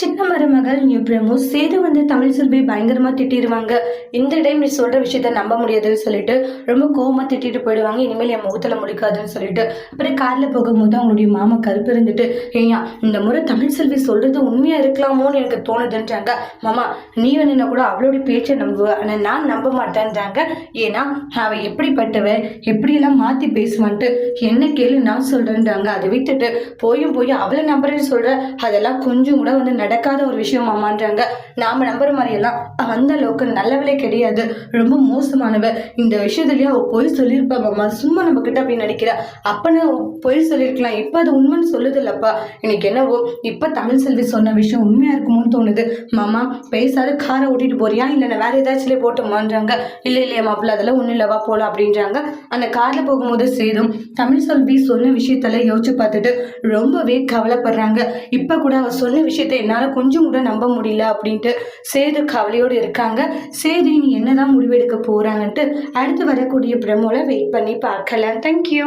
சின்ன மருமகள் பிரமு சேது வந்து தமிழ் செல்வி பயங்கரமாக திட்டிடுவாங்க. இந்த டைம் நீ சொல்கிற விஷயத்த நம்ப முடியாதுன்னு சொல்லிட்டு ரொம்ப கோபமாக திட்டிட்டு போயிடுவாங்க. இனிமேல் என் முகத்தில் முடிக்காதுன்னு சொல்லிட்டு. அப்புறம் காரில் போகும்போது அவங்களுடைய மாமா கருப்பு இருந்துட்டு ஏயா இந்த முறை தமிழ் செல்வி சொல்றது உண்மையாக இருக்கலாமோன்னு எனக்கு தோணுதுன்றாங்க. மாமா நீ வேணும்னா கூட அவளுடைய பேச்சை நம்புவ ஆனால் நான் நம்ப மாட்டேன்றாங்க. ஏன்னா அவள் எப்படிப்பட்டவ எப்படியெல்லாம் மாற்றி பேசுவான்ட்டு என்ன கேளு நான் சொல்கிறேன்றாங்க அதை விட்டுட்டு போயும் போய் அவளை நம்புறேன்னு சொல்கிற அதெல்லாம் கொஞ்சம் கூட வந்து நடக்காத ஒரு விஷயம் மாமான்றாங்க நாம நம்புற மாதிரியெல்லாம் அந்த அளவுக்கு நல்லவளே கிடையாது. ரொம்ப மோசமானவ. இந்த விஷயத்துலயே அவ பொய் சொல்லியிருப்பா மாமா. சும்மா நம்ம கிட்ட அப்படி நினைக்கிறா அப்பனா பொய் சொல்லியிருக்கலாம். இப்ப அது உண்மைன்னு சொல்லுது இல்லப்பா எனக்கு என்னவோ இப்ப தமிழ் செல்வி சொன்ன விஷயம் உண்மையா இருக்குமோன்னு தோணுது. மாமா பேசாத காரை ஓட்டிட்டு போறியா? இல்ல நான் வேற ஏதாச்சும் போட்டோமான்றாங்க. இல்ல இல்லையா மாப்பிள்ள? அதெல்லாம் ஒன்றும் இல்லவா? போகலாம் அப்படின்றாங்க. அந்த கார்ல போகும்போது சேதும் தமிழ் செல்வி சொன்ன விஷயத்தெல்லாம் யோசிச்சு பார்த்துட்டு ரொம்பவே கவலைப்படுறாங்க. இப்ப கூட அவ சொன்ன விஷயத்த என்னால கொஞ்சம் கூட நம்ப முடியல அப்படின்ட்டு சேது கவலையோடு இருக்காங்க. சேது இனி என்னதான் முடிவெடுக்க போறாங்கன்ட்டு அடுத்து வரக்கூடிய பிரமோல வெயிட் பண்ணி பார்க்கலாம். தேங்க்யூ